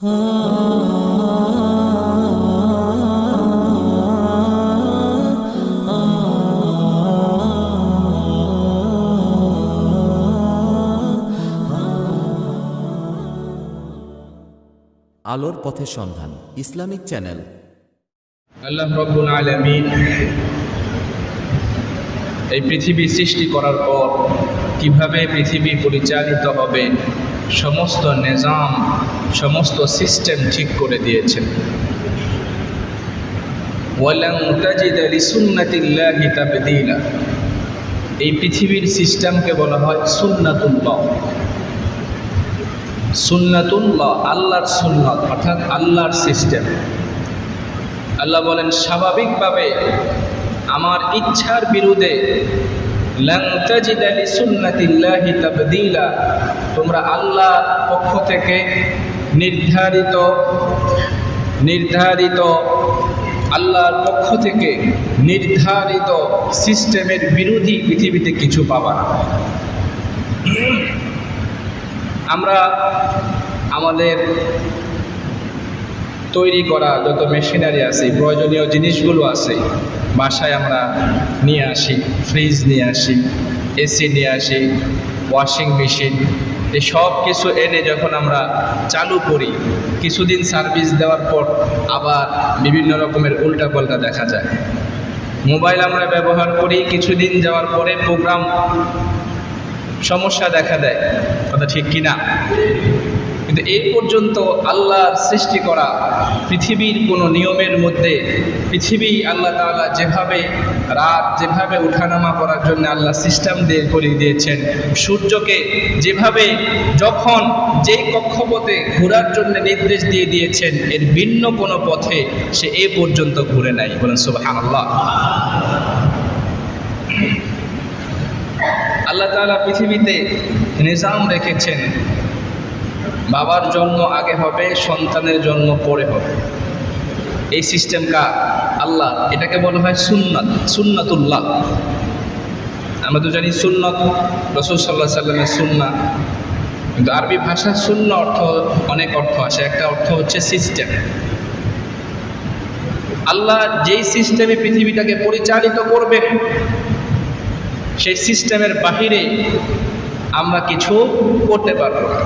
আলোর পথের সন্ধান, ইসলামিক চ্যানেল। আল্লাহ রব্বুল আলমিন এই পৃথিবী সৃষ্টি করার পর কীভাবে পৃথিবী পরিচালিত হবে সমস্ত নিজাম, সমস্ত সিস্টেম ঠিক করে দিয়েছেন। এই পৃথিবীর সিস্টেমকে বলা হয় সুন্নাতুল্লাহ। সুন্নাতুল্লাহ আল্লাহর সুন্নাত, অর্থাৎ আল্লাহর সিস্টেম আল্লাহ বলেন, স্বাভাবিকভাবে আমার ইচ্ছার বিরুদ্ধে তোমরা আল্লাহ পক্ষ থেকে নির্ধারিত নির্ধারিত, আল্লাহর পক্ষ থেকে নির্ধারিত সিস্টেমের বিরোধী পৃথিবীতে কিছু পাবা না। আমরা আমাদের তৈরি করা যত মেশিনারি আছে, প্রয়োজনীয় জিনিসগুলো আছে, বাসায় আমরা নিয়ে আসি ফ্রিজ নিয়ে আসি এসি নিয়ে আসি ওয়াশিং মেশিন এই সব কিছু এনে যখন আমরা চালু করি, কিছুদিন সার্ভিস দেওয়ার পর আবার বিভিন্ন রকমের উল্টাপাল্টা দেখা যায়। মোবাইল আমরা ব্যবহার করি, কিছুদিন যাওয়ার পরে প্রোগ্রাম সমস্যা দেখা দেয়, কথা ঠিক কি না কিন্তু এই পর্যন্ত আল্লাহর সৃষ্টি করা পৃথিবীর কোনো নিয়মের মধ্যে পৃথিবী আল্লাহ তাআলা যেভাবে রাত যেভাবে উঠানামা করার জন্য আল্লাহ সিস্টেম দিয়ে করে দিয়েছেন, সূর্যকে যেভাবে যখন যেই কক্ষপথে ঘোরার জন্য নির্দেশ দিয়ে দিয়েছেন, এর ভিন্ন কোনো পথে সে এ পর্যন্ত ঘুরে নাই। বলেন সুবহানাল্লাহ। আল্লাহ তাআলা পৃথিবীতে নিজাম রেখেছেন। বাবার জন্ম আগে হবে, সন্তানের জন্ম পরে হবে। এই সিস্টেম কার আল্লাহ, এটাকে বলা হয় সুন্নাত, সুন্নাতুল্লাহ। আমরা তো জানি সুন্নত, রসুল সাল্লাহ সাল্লামের সুন্না। কিন্তু আরবি ভাষার শূন্য অর্থ, অনেক অর্থ আছে। একটা অর্থ হচ্ছে সিস্টেম আল্লাহ যেই সিস্টেমে পৃথিবীটাকে পরিচালিত করবেন, সেই সিস্টেমের বাহিরে আমরা কিছু করতে পারব না।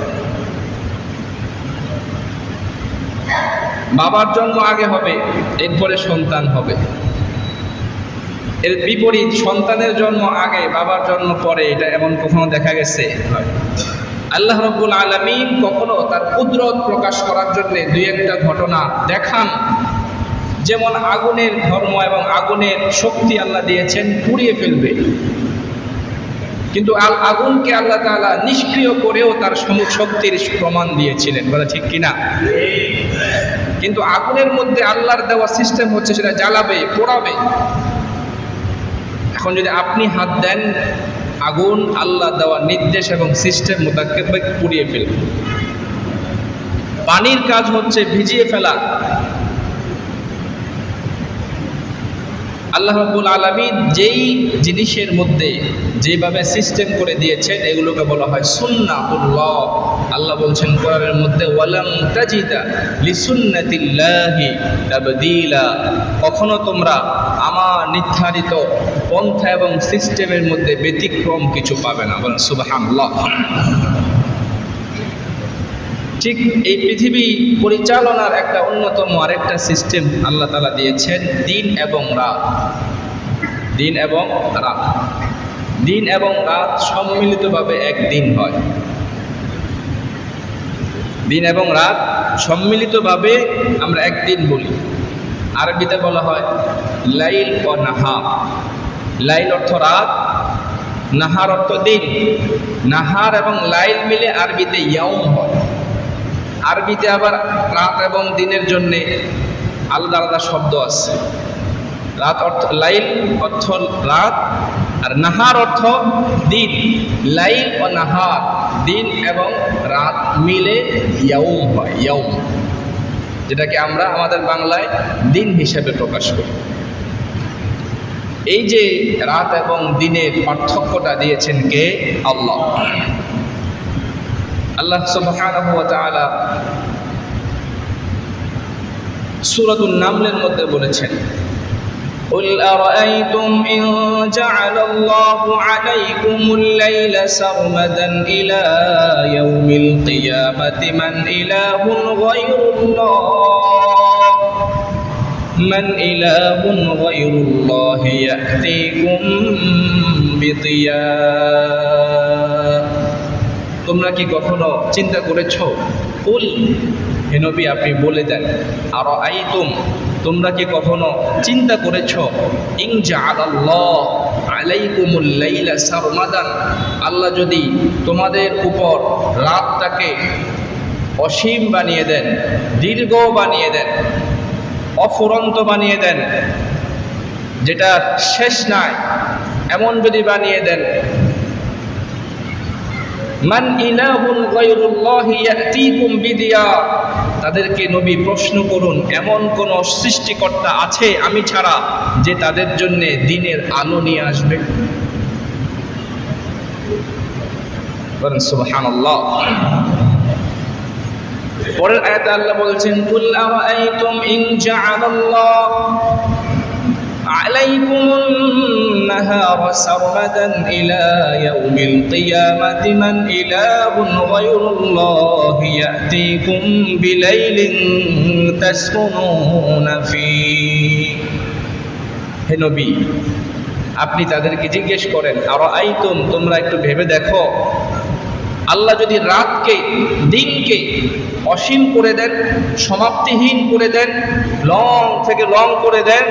বাবার জন্ম আগে হবে, এরপরে সন্তান হবে। এর বিপরীত, সন্তানের জন্ম আগে, বাবার জন্ম পরে, এটা এমন কখনো দেখা গেছে? আল্লাহ রব্বুল আলমিন কখনো তার কুদরত প্রকাশ করার জন্য দুই একটা ঘটনা দেখান। যেমন আগুনের ধর্ম এবং আগুনের শক্তি আল্লাহ দিয়েছেন, পুড়িয়ে ফেলবে। কিন্তু আল আগুনকে আল্লাহ তাআলা নিষ্ক্রিয় করেও তার শক্তির প্রমাণ দিয়েছিলেন। বলে ঠিক কিনা? কিন্তু আগুনের মধ্যে আল্লাহর দেওয়া সিস্টেম হচ্ছে সেটা জ্বালাবে, পোড়াবে। এখন যদি আপনি হাত দেন, আগুন আল্লাহ দেওয়া নির্দেশ এবং সিস্টেম মোতাক্ষেপ পুড়িয়ে ফেলবে। পানির কাজ হচ্ছে ভিজিয়ে ফেলা। আল্লাহ রাব্বুল আলামিন যেই জিনিসের মধ্যে যেভাবে সিস্টেম করে দিয়েছেন, এগুলোকে বলা হয় সুন্নাতুল্লাহ। আল্লাহ বলছেন কোরআনের মধ্যে কখনো তোমরা আমার নির্ধারিত পন্থা এবং সিস্টেমের মধ্যে ব্যতিক্রম কিছু পাবে না। বলেন, সুবহানাল্লাহ। ঠিক এই পৃথিবী পরিচালনার একটা অন্যতম আরেকটা সিস্টেম আল্লাহ তালা দিয়েছেন দিন এবং রাত। দিন এবং রাত। দিন এবং রাত সম্মিলিতভাবে এক দিন হয়। দিন এবং রাত সম্মিলিতভাবে আমরা একদিন বলি। আরবিতে বলা হয় লাইল ও নাহা লাইল অর্থ রাত, নাহার অর্থ দিন। নাহার এবং লাইল মিলে আরবিতে ইয়াউম হয়। আরবিতে আবার রাত এবং দিনের জন্যে আলাদা আলাদা শব্দ আছে। রাত অর্থ লাইল অর্থ রাত, আর নাহার অর্থ দিন। লাইল ও নাহার, দিন এবং রাত মিলে ইয়াউম হয়, ইয়াউম। যেটাকে আমরা আমাদের বাংলায় দিন হিসেবে প্রকাশ করি। এই যে রাত এবং দিনের পার্থক্যটা দিয়েছেন কে? আল্লাহ। আল্লাহ সুবহানাহু ওয়া তাআলা সুরাতুল নামলের মধ্যে বলেছেন قل أرأيتم إن جعل الله عليكم الليل سرمدا إلى يوم القيامة من إله غير الله من إله غير الله يأتيكم بضياء তোমরা কি কখনো চিন্তা করেছ? কুল হেনবি আপনি বলে দেন। আর আইতুম তোমরা কি কখনো চিন্তা করেছ? ইং জাআলাল্লাহ আলাইকুমুল লাইলা সারমাদান, আল্লাহ যদি তোমাদের উপর রাতটাকে অসীম বানিয়ে দেন, দীর্ঘ বানিয়ে দেন, অফুরন্ত বানিয়ে দেন যেটা শেষ নাই, এমন যদি বানিয়ে দেন মান ইলাহুন গায়রুল্লাহ ইয়াতিকুম বিদিয়া। তাদেরকে নবী প্রশ্ন করুন, এমন কোন সৃষ্টিকর্তা আছে আমি ছাড়া যে তাদের জন্য দিনের আলো নিয়ে আসবে? বলেন, সুবহানাল্লাহ। পরের আয়াতে আল্লাহ বলছেন, কুল আরাআইতুম ইন জাআলাল্লাহ? عليكم النهار سرمدا إلى يوم القيامة من إله غير الله يأتيكم بليل تسكنون فيه হে নবী আপনি তাদেরকে জিজ্ঞেস করেন আর আইতুম তোমরা একটু ভেবে দেখো আল্লাহ যদি রাতকে, দিনকে অসীম করে দেন, সমাপ্তিহীন করে দেন, লং থেকে লং করে দেন,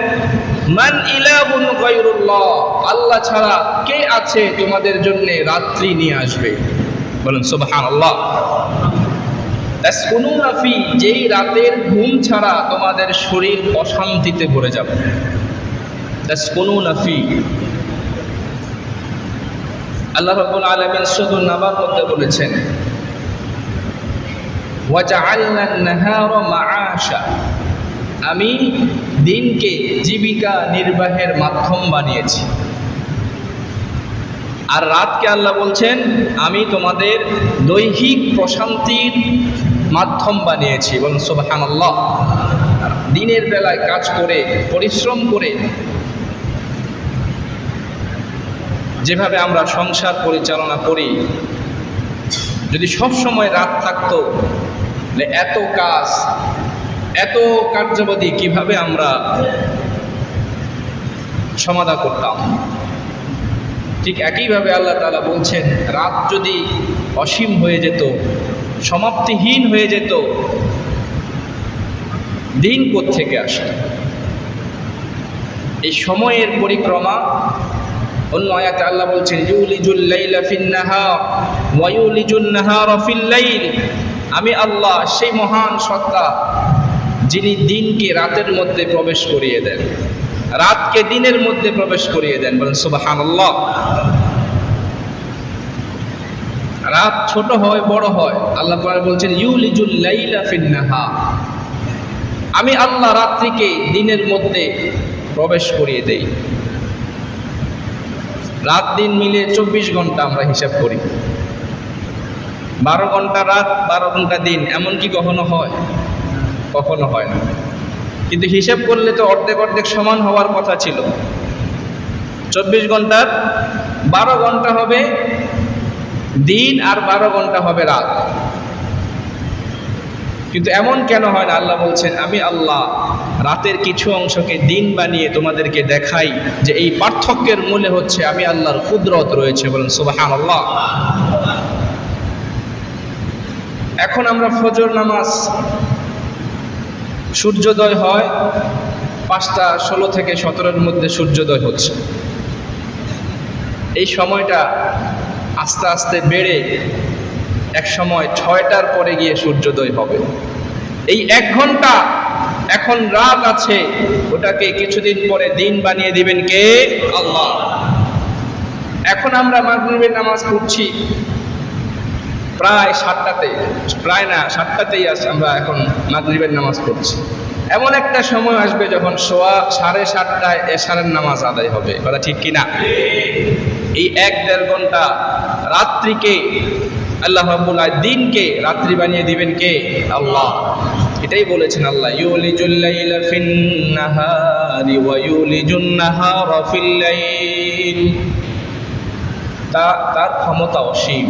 মান ইলাহুন গায়রুল্লাহ, আল্লাহ ছাড়া কে আছে তোমাদের জন্য রাত্রি নিয়ে আসবে? বলেন, সুবহানাল্লাহ। ফি, যেই রাতের ঘুম ছাড়া তোমাদের শরীর অশান্তিতে ভরে যাবে। ফি। আল্লাহ রাব্বুল আলামিন শুধু নামার মধ্যে বলেছেন আমি দিনকে জীবিকা নির্বাহের মাধ্যম বানিয়েছি। আর রাতকে আল্লাহ বলছেন, আমি তোমাদের দৈহিক প্রশান্তির মাধ্যম বানিয়েছি। বলুন সুবহানাল্লাহ। দিনের বেলায় কাজ করে, পরিশ্রম করে যেভাবে আমরা সংসার পরিচালনা করি, যদি সব সময় রাত থাকতো এত কাজ, এত কার্যাবধি কীভাবে আমরা সমাধা করতাম? ঠিক একইভাবে আল্লাহ তালা বলছেন, রাত যদি অসীম হয়ে যেত, সমাপ্তিহীন হয়ে যেত, দিন থেকে আসত? এই সময়ের পরিক্রমা অন্য আয়াতে আল্লাহ বলছেন, ইউলিজুল লাইলা ফিন নাহার ওয়া ইউলিজুন নাহারা ফিল লাইল। আমি আল্লাহ সেই মহান সত্তা যিনি দিনকে রাতের মধ্যে প্রবেশ করিয়ে দেন, রাতকে দিনের মধ্যে প্রবেশ করিয়ে দেন। বলেন, সুবহানাল্লাহ। রাত ছোট হয়, বড় হয়। আল্লাহ বলছেন, ইউলিজুল লাইলা ফিন নাহার। আমি আল্লাহ রাত্রিকে দিনের মধ্যে প্রবেশ করিয়ে দেই। রাত দিন মিলে চব্বিশ ঘণ্টা আমরা হিসাব করি। বারো ঘণ্টা রাত, বারো ঘণ্টা দিন এমন কি কখনো হয়? কখনো হয় না। কিন্তু হিসাব করলে তো অর্ধেক অর্ধেক সমান হওয়ার কথা ছিল। চব্বিশ ঘণ্টার বারো ঘণ্টা হবে দিন আর বারো ঘণ্টা হবে রাত। কিন্তু এমন কেন হয় না? আল্লাহ বলছেন, আমি আল্লাহ রাতের কিছু অংশকে দিন বানিয়ে তোমাদেরকে দেখাই যে এই পার্থক্যের মূলে হচ্ছে আমি আল্লাহর কুদরত রয়েছে বলেন সুবাহান আল্লাহ এখন আমরা ফজর নামাজ, সূর্যোদয় হয় পাঁচটা ষোলো থেকে সতেরোর মধ্যে সূর্যোদয় হচ্ছে। এই সময়টা আস্তে আস্তে বেড়ে এক সময় ছয়টার পরে গিয়ে সূর্যোদয় হবে। এই এক ঘণ্টা এখন রাত আছে, ওটাকে কিছুদিন পরে দিন বানিয়ে দিবেন কে? আল্লাহ। এখন আমরা মাগরিবের নামাজ পড়ছি। প্রায় সাতটাতে, প্রায় না, সাতটাতেই আস আমরা এখন মাগরিবের নামাজ পড়ছি। এমন একটা সময় আসবে যখন সোয়া সাড়ে সাতটায় এশারের নামাজ আদায় হবে। কথা ঠিক কিনা এই এক দেড় ঘণ্টা রাত্রিকে আল্লাহ রাব্বুল আলামিন দিনকে রাত্রি বানিয়ে দিবেন কে? আল্লাহ। এটাই বলেছেন আল্লাহ, ইউলিজুল লাইলা ফিন নাহারি ওয়া ইউলিজুন নাহারা ফিল লাইল তা, তার ক্ষমতা অসীম।